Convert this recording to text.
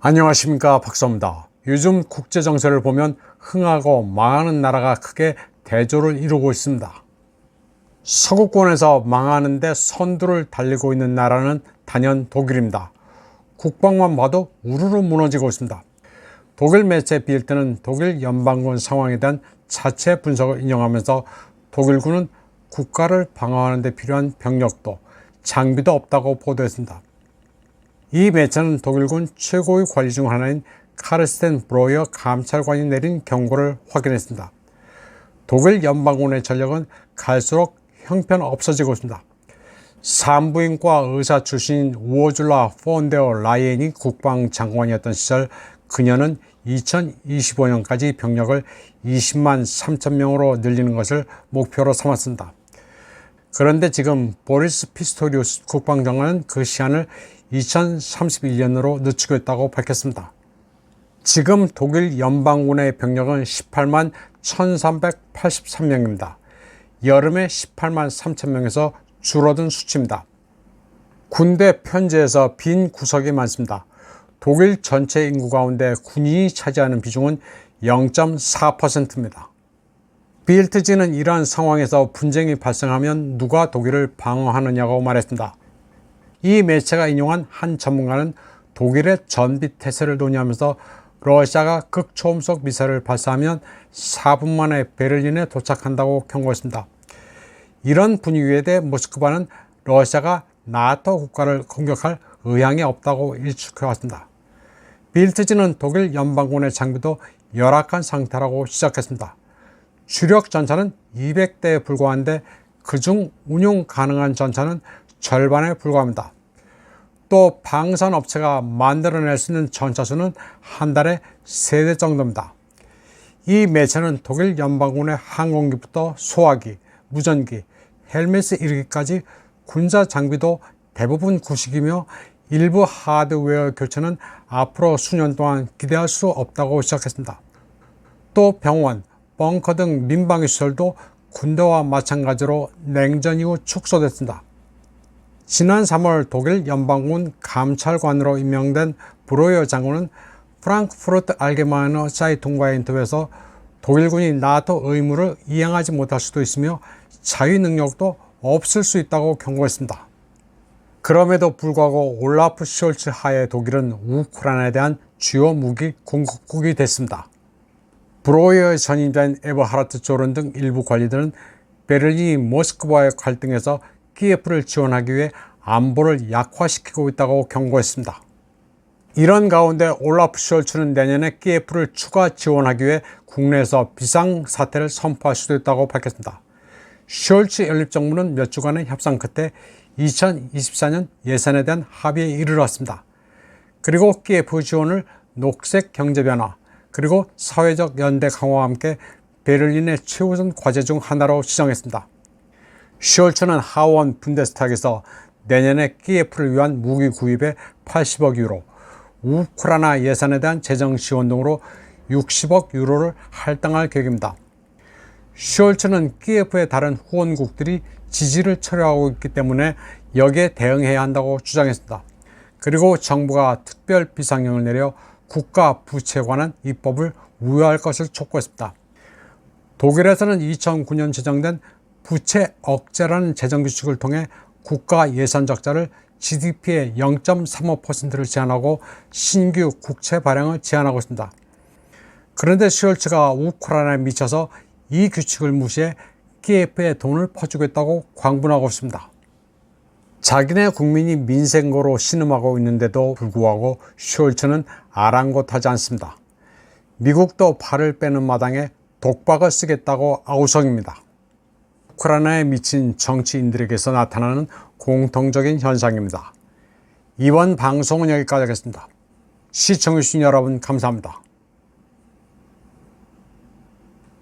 안녕하십니까 박사입니다. 요즘 국제 정세를 보면 흥하고 망하는 나라가 크게 대조를 이루고 있습니다. 서구권에서 망하는데 선두를 달리고 있는 나라는 단연 독일입니다. 국방만 봐도 우르르 무너지고 있습니다. 독일 매체 빌트는 독일 연방군 상황에 대한 자체 분석을 인용하면서 독일군은 국가를 방어하는 데 필요한 병력도 장비도 없다고 보도했습니다. 이 매체는 독일군 최고의 관리 중 하나인 카르스텐 브로이어 감찰관이 내린 경고를 확인했습니다. 독일 연방군의 전력은 갈수록 형편없어지고 있습니다. 산부인과 의사 출신인 우어줄라 폰데어 라이엔이 국방장관이었던 시절 그녀는 2025년까지 병력을 20만 3천 명으로 늘리는 것을 목표로 삼았습니다. 그런데 지금 보리스 피스토리우스 국방장관은 그 시한을 2031년으로 늦추고 있다고 밝혔습니다. 지금 독일 연방군의 병력은 18만 1383명입니다. 여름에 18만 3천명에서 줄어든 수치입니다. 군대 편제에서 빈 구석이 많습니다. 독일 전체 인구 가운데 군인이 차지하는 비중은 0.4%입니다. 빌트지는 이러한 상황에서 분쟁이 발생하면 누가 독일을 방어하느냐고 말했습니다. 이 매체가 인용한 한 전문가는 독일의 전비 태세를 논의하면서 러시아가 극초음속 미사일을 발사하면 4분 만에 베를린에 도착한다고 경고했습니다. 이런 분위기에 대해 모스크바는 러시아가 나토 국가를 공격할 의향이 없다고 일축해왔습니다. 빌트지는 독일 연방군의 장비도 열악한 상태라고 시작했습니다. 주력 전차는 200대에 불과한데 그중 운용 가능한 전차는 절반에 불과합니다. 또 방산 업체가 만들어낼 수 있는 전차 수는 한 달에 3대 정도입니다. 이 매체는 독일 연방군의 항공기부터 소화기, 무전기, 헬멧에 이르기까지 군사 장비도 대부분 구식이며 일부 하드웨어 교체는 앞으로 수년 동안 기대할 수 없다고 시작했습니다. 또 병원, 벙커 등 민방위 시설도 군대와 마찬가지로 냉전 이후 축소됐습니다. 지난 3월 독일 연방군 감찰관으로 임명된 브로이어 장군은 프랑크푸르트 알게마이너 사이통과의 인터뷰에서 독일군이 나토 의무를 이행하지 못할 수도 있으며 자위 능력도 없을 수 있다고 경고했습니다. 그럼에도 불구하고 올라프 숄츠 하에 독일은 우크라이나에 대한 주요 무기 공급국이 됐습니다. 브로이어의 전임자인 에버하르트 조른 등 일부 관리들은 베를린이 모스크바의 갈등에서 키예프를 지원하기 위해 안보를 약화시키고 있다고 경고했습니다. 이런 가운데 올라프 숄츠는 내년에 키예프를 추가 지원하기 위해 국내에서 비상사태를 선포할 수도 있다고 밝혔습니다. 숄츠 연립정부는 몇 주간의 협상 끝에 2024년 예산에 대한 합의에 이르렀습니다. 그리고 키예프 지원을 녹색 경제 변화, 그리고 사회적 연대 강화와 함께 베를린의 최우선 과제 중 하나로 지정했습니다. 숄츠는 하원 분데스탁에서 내년에 키예프를 위한 무기 구입에 80억 유로, 우크라이나 예산에 대한 재정 지원 등으로 60억 유로를 할당할 계획입니다. 숄츠는 키예프의 다른 후원국들이 지지를 철회하고 있기 때문에 여기에 대응해야 한다고 주장했습니다. 그리고 정부가 특별 비상령을 내려 국가 부채에 관한 입법을 우회할 것을 촉구했습니다. 독일에서는 2009년 제정된 부채 억제라는 재정 규칙을 통해 국가 예산 적자를 GDP의 0.35%를 제한하고 신규 국채 발행을 제한하고 있습니다. 그런데 슈얼츠가 우크라이나에 미쳐서 이 규칙을 무시해 키예프에 돈을 퍼주겠다고 광분하고 있습니다. 자기네 국민이 민생고로 신음하고 있는데도 불구하고 숄츠는 아랑곳하지 않습니다. 미국도 발을 빼는 마당에 독박을 쓰겠다고 아우성입니다. 우크라이나에 미친 정치인들에게서 나타나는 공통적인 현상입니다. 이번 방송은 여기까지 하겠습니다. 시청해주신 여러분 감사합니다.